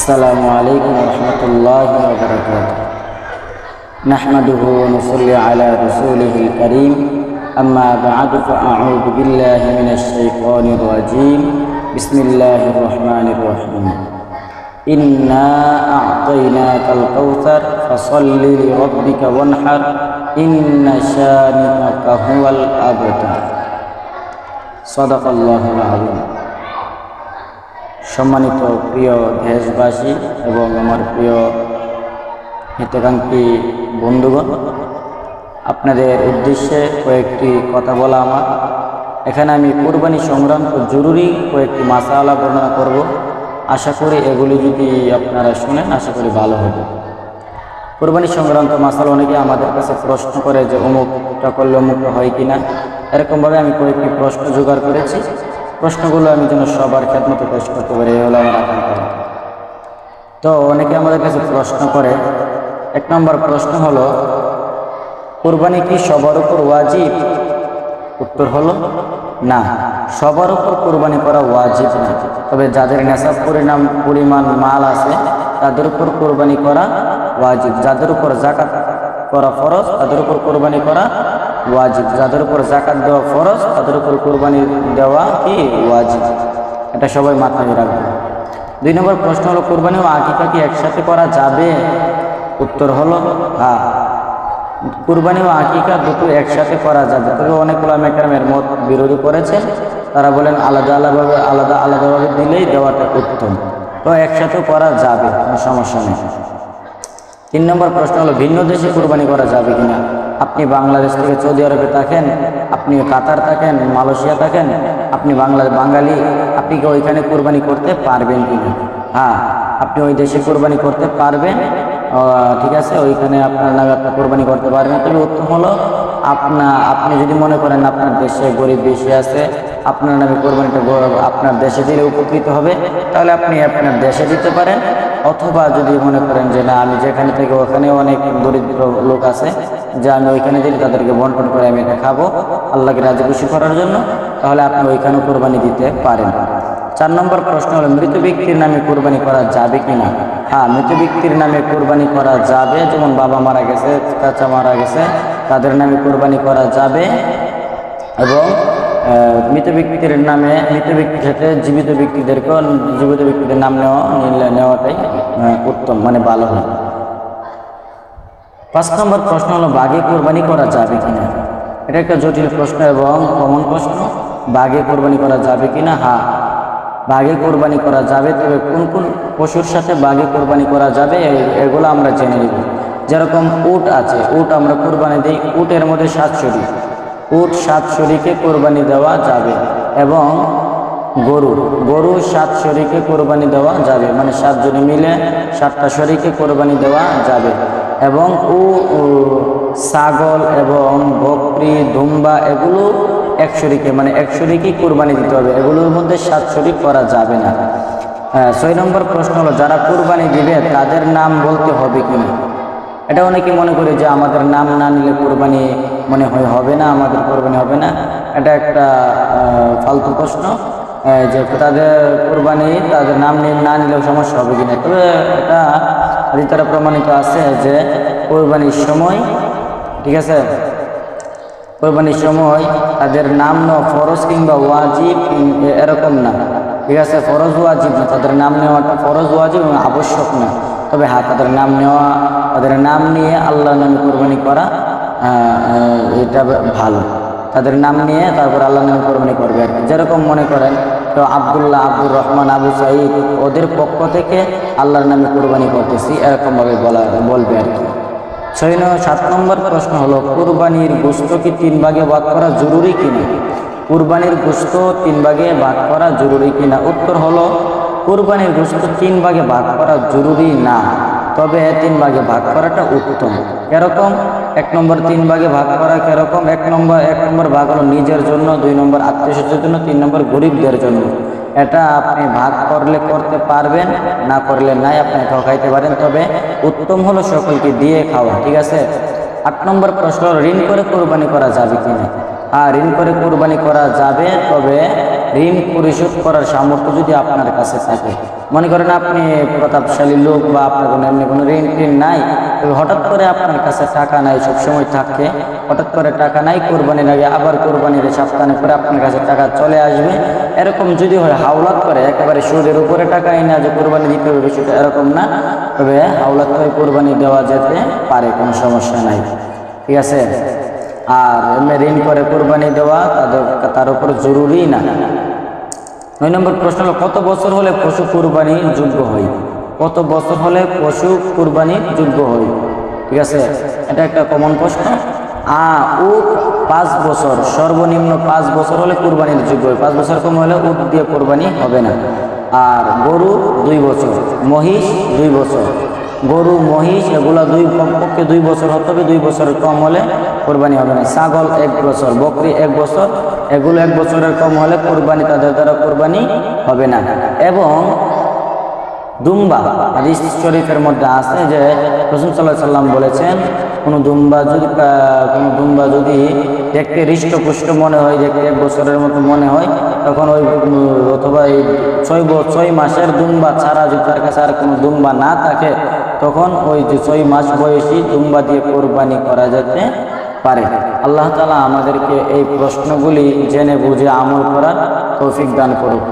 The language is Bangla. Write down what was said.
السلام عليكم ورحمة الله وبركاته. نحمده ونصلي على رسوله الكريم. أما بعد فأعوذ بالله من الشيطان الرجيم. بسم الله الرحمن الرحيم. إنا أعطيناك الكوثر فصل لربك وانحر. إن شانئك هو الأبتر. صدق الله العظيم. সম্মানিত প্রিয় দেশবাসী এবং আমার প্রিয় হিতাকাঙ্ক্ষী বন্ধুগণ, আপনাদের উদ্দেশ্যে কয়েকটি কথা বলা আমার। এখানে আমি কোরবানি সংক্রান্ত জরুরি কয়েকটি মাসালা বর্ণনা করব। আশা করি এগুলি যদি আপনারা শুনেন, আশা করি ভালো হবে। কোরবানি সংক্রান্ত মাসালা অনেকে আমাদের কাছে প্রশ্ন করে যে, অমুকটা করলে অমুকটা হয় কি না এরকমভাবে আমি কয়েকটি প্রশ্ন জোগাড় করেছি। প্রশ্নগুলো আমি যেন সবার খেদমতো পেশ করতে পারি এই হলো আমার আকাঙ্ক্ষা। তো অনেকে আমাদের কাছে প্রশ্ন করে। এক নম্বর প্রশ্ন হলো, কোরবানি কি সবার উপর ওয়াজিব? উত্তর হলো, না। সবার উপর কোরবানি করা ওয়াজিব না। তবে যাদের নেশাব পরিণাম, পরিমাণ, মাল আছে, তাদের উপর কোরবানি করা ওয়াজিব। যাদের উপর জাকাত করা ফরজ, তাদের উপর কোরবানি করা ওয়াজিব। যাদের উপর জাকাত দেওয়া ফরজ, তাদের উপর কোরবানি দেওয়া কি ওয়াজিব? এটা সবাই মাথায় রাখবে। দুই নম্বর প্রশ্ন হলো, কোরবানি ও আকিকা কি একসাথে করা যাবে? উত্তর হলো হ্যাঁ কুরবানি ও আকিকা দুটো একসাথে করা যাবে। তবে অনেক ওলামেকার মত বিরোধী করেছে তারা বলেন, আলাদা আলাদাভাবে আলাদা আলাদাভাবে দিলেই দেওয়াটা উত্তম। তো একসাথে করা যাবে, কোনো সমস্যা নেই। তিন নম্বর প্রশ্ন হলো, ভিন্ন দেশে কুরবানি করা যাবে কিনা? আপনি বাংলাদেশ থেকে সৌদি আরবে থাকেন, আপনি কাতার থাকেন, মালয়েশিয়া থাকেন, আপনি বাংলা, বাঙালি, আপনি কি ওইখানে কোরবানি করতে পারবেন কিনা? হ্যাঁ আপনি ওই দেশে কোরবানি করতে পারবেন। ঠিক আছে, ওইখানে আপনার নামে কোরবানি করতে পারবেন। তবে উত্তম হলো, আপনা, আপনি যদি মনে করেন আপনার দেশে গরিব বেশি আছে, আপনার নামে কোরবানিটা আপনার দেশে দিলে উপকৃত হবে, তাহলে আপনি আপনার দেশে দিতে পারেন। অথবা যদি মনে করেন যে না, আমি যেখানে থেকে ওখানে অনেক দরিদ্র লোক আছে যে আমি ওইখানে দিলে তাদেরকে বন্টন করে আমি এটা খাব। আল্লাহকে রাজি খুশি করার জন্য। তাহলে আপনি ওইখানেও কোরবানি দিতে পারেন। চার নম্বর প্রশ্ন হলো, মৃত ব্যক্তির নামে কোরবানি করা যাবে কি না হ্যাঁ মৃত ব্যক্তির নামে কোরবানি করা যাবে। যেমন বাবা মারা গেছে, চাচা মারা গেছে, তাদের নামে কোরবানি করা যাবে। এবং মৃত ব্যক্তির নামে, মৃত ব্যক্তির সাথে জীবিত ব্যক্তিদেরকেও, জীবিত ব্যক্তিদের নাম নেওয়া, নেওয়াটাই উত্তম মানে ভালো হয়। পাঁচ নম্বর প্রশ্ন হলো, বাঘে কোরবানি করা যাবে কিনা? এটা একটা জটিল প্রশ্ন এবং কমন প্রশ্ন। বাঘে কোরবানি করা যাবে কিনা? হা। বাঘে কোরবানি করা যাবে, তবে কোন কোন পশুর সাথে বাঘে কোরবানি করা যাবে এগুলো আমরা জেনে নিব। যেরকম উট আছে, উট আমরা কোরবানি দিই উটের মধ্যে সাত শরীর উট সাত শরীকে কোরবানি দেওয়া যাবে এবং গরু গরু সাত শরীকে কোরবানি দেওয়া যাবে। মানে সাতজনে মিলে সাতটা শরীকে কোরবানি দেওয়া যাবে। এবং ও ছাগল এবং বকরি দুম্বা এগুলো এক শরীকে মানে এক শরীকেই কোরবানি দিতে হবে। এগুলোর মধ্যে সাত শরীক করা যাবে না। হ্যাঁ, ছয় নম্বর প্রশ্ন হলো যারা কোরবানি দিবে তাদের নাম বলতে হবে কি? না এটা অনেকে মনে করে যে আমাদের নাম না নিলে কোরবানি মনে হয় হবে না আমাদের কোরবানি হবে না। এটা একটা ফালতু প্রশ্ন। যে তাদের কোরবানি তাদের নাম না নিলেও সমস্যা হবে কিনা? তবে এটা তারা প্রমাণিত আছে যে কোরবানির সময়, ঠিক আছে? কোরবানির সময় তাদের নাম নেওয়া ফরজ কিংবা ওয়াজিব এরকম না, ঠিক আছে? ফরজ ওয়াজিব না, তাদের নাম নেওয়াটা ফরজ ওয়াজিব এবং আবশ্যক না। তবে হ্যাঁ তাদের নাম নেওয়া, তাদের নাম নিয়ে আল্লাহ নামে কোরবানি করা এটা ভালো। তাদের নাম নিয়ে তারপর আল্লাহ নামে কোরবানি করবে আর যেরকম মনে করেন তো আবদুল্লাহ আব্দুর রহমান আবু সাইদ, ওদের পক্ষ থেকে আল্লাহর নামে কোরবানি করতেছি, এরকমভাবে বলা, বলবে আর কি। ছয় নয়, সাত নম্বর প্রশ্ন হলো, কোরবানির গোস্ত কি তিন ভাগে ভাগ করা জরুরি কিনা? কুরবানির গোস্ত তিন ভাগে ভাগ করা জরুরি কিনা? উত্তর হলো, কুরবানির গোস্ত তিন ভাগে ভাগ করা জরুরি না। তবে তিন ভাগে ভাগ করাটা উত্তম। এরকম এক নম্বর তিন ভাগে ভাগ করা কীরকম? এক নম্বর এক নম্বর ভাগ হলো নিজের জন্য, দুই নম্বর আত্মীয় স্বজনের জন্য, তিন নম্বর গরিবদের জন্য। এটা আপনি ভাগ করলে করতে পারবেন, না করলে নাই, আপনি একাও খাইতে পারেন। তবে উত্তম হলো সকলকে দিয়ে খাওয়া, ঠিক আছে? আট নম্বর প্রশ্ন, ঋণ করে কোরবানি করা যাবে কিনা? হ্যাঁ ঋণ করে কোরবানি করা যাবে, তবে ঋণ পরিশোধ করার সামর্থ্য যদি আপনার কাছে থাকে। মনে করেন আপনি প্রতাপশালী লোক বা আপনার কোনো এমনি কোনো ঋণ টিন নাই হঠাৎ করে আপনার কাছে টাকা নাই, সবসময় থাকে। হঠাৎ করে টাকা নাই, কোরবানির আগে আবার কোরবানির সাপ্তাহে করে আপনার কাছে টাকা চলে আসবে। এরকম যদি হয়, হাওলাত করে, একেবারে সুদের উপরে টাকা এনে যে কোরবানি দিতে হবে, সেটা এরকম না। তবে হাওলাত করে কোরবানি দেওয়া যেতে পারে, কোনো সমস্যা নাই। ঠিক আছে? আর এমনি ঋণ করে কোরবানি দেওয়া তাদের তার উপর জরুরি না। নয় নম্বর প্রশ্ন হলো, কত বছর হলে পশু কুরবানির যোগ্য হয়? কত বছর হলে পশু কুরবানির যোগ্য হয়? ঠিক আছে? এটা একটা কমন প্রশ্ন। আ ও পাঁচ বছর, সর্বনিম্ন পাঁচ বছর হলে কুরবানির যোগ্য হয়। পাঁচ বছর কম হলে উট দিয়ে কোরবানি হবে না। আর গরু দুই বছর, মহিষ দুই বছর। গরু, মহিষ, এগুলো দুই পক্ষে দুই বছর হতে হবে, দুই বছরের কম হলে কোরবানি হবে না। ছাগল এক বছর, বকরি এক বছর, এগুলো এক বছরের কম হলে কোরবানি, তাদের দ্বারা কোরবানি হবে না। এবং দুম্বা, হাদিস শরীফের মধ্যে আছে যে রসুল সাল্লাহ সাল্লাম বলেছেন, কোনো দুম্বা যদি কোনো দুম্বা যদি দেখতে হৃষ্টপুষ্ট মনে হয়, দেখতে এক বছরের মতো মনে হয়, তখন ওই অথবা এই ছয় ছয় মাসের দুম্বা ছাড়া যদি তার কাছে আর কোনো দুম্বা না থাকে, তখন ওই যে ছয় মাস বয়সী দুম্বা দিয়ে কোরবানি করা যেতে পারে। আল্লাহ তালা আমাদেরকে এই প্রশ্নগুলি জেনে বুঝে আমল করার তৌফিক দান করুক।